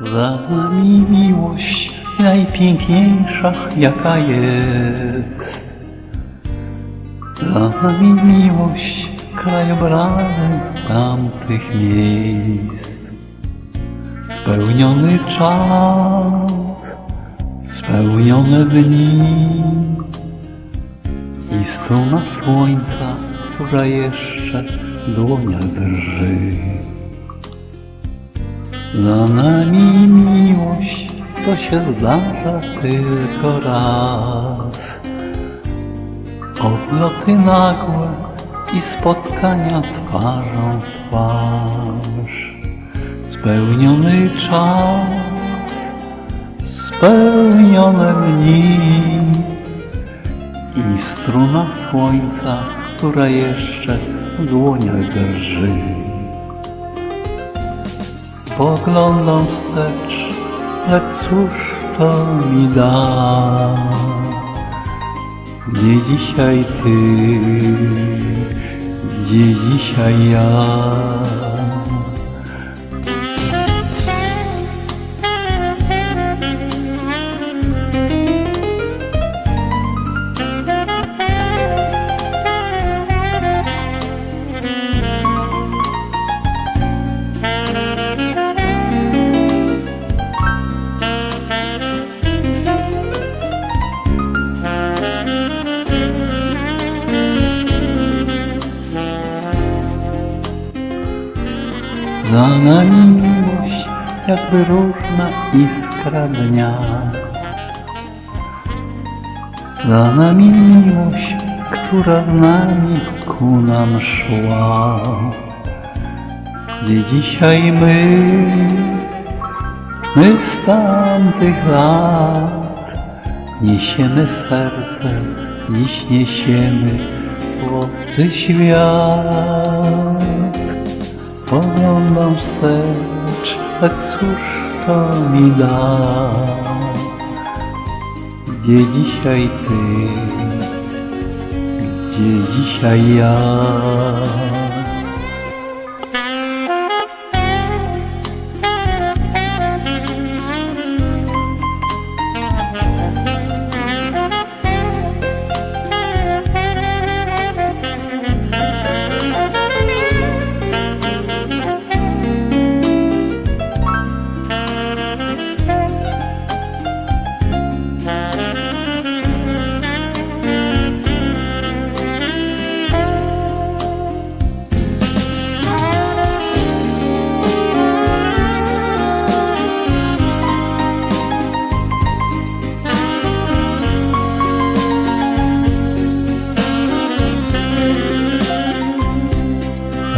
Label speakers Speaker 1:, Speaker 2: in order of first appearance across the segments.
Speaker 1: Za nami miłość najpiękniejsza jaka jest. Za nami miłość krajobrazy tamtych miejsc. Spełniony czas, spełnione dni i struna słońca, która jeszcze w dłoniach drży. Za nami miłość, to się zdarza tylko raz. Odloty nagłe i spotkania twarzą w twarz. Spełniony czas, spełnione dni i struna słońca, która jeszcze w dłoniach drży. Poglądam wstecz, lecz cóż to mi da? Gdzie dzisiaj ty, gdzie dzisiaj ja? Za nami miłość, jakby różna iskra dnia. Za nami miłość, która z nami ku nam szła. Gdzie dzisiaj my, my z tamtych lat, niesiemy serce, dziś niesiemy w obcy świat. Poglądam wstecz, lecz cóż to mi da? Gdzie dzisiaj ty, gdzie dzisiaj ja?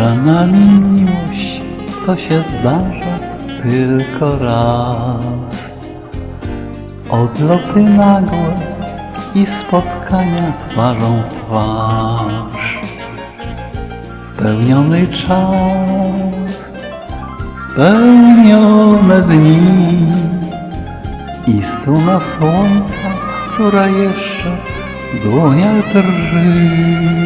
Speaker 1: Za nami miłość, to się zdarza tylko raz. Odloty nagłe i spotkania twarzą twarz. Spełniony czas, spełnione dni i struna słońca, która jeszcze w dłoniach drży.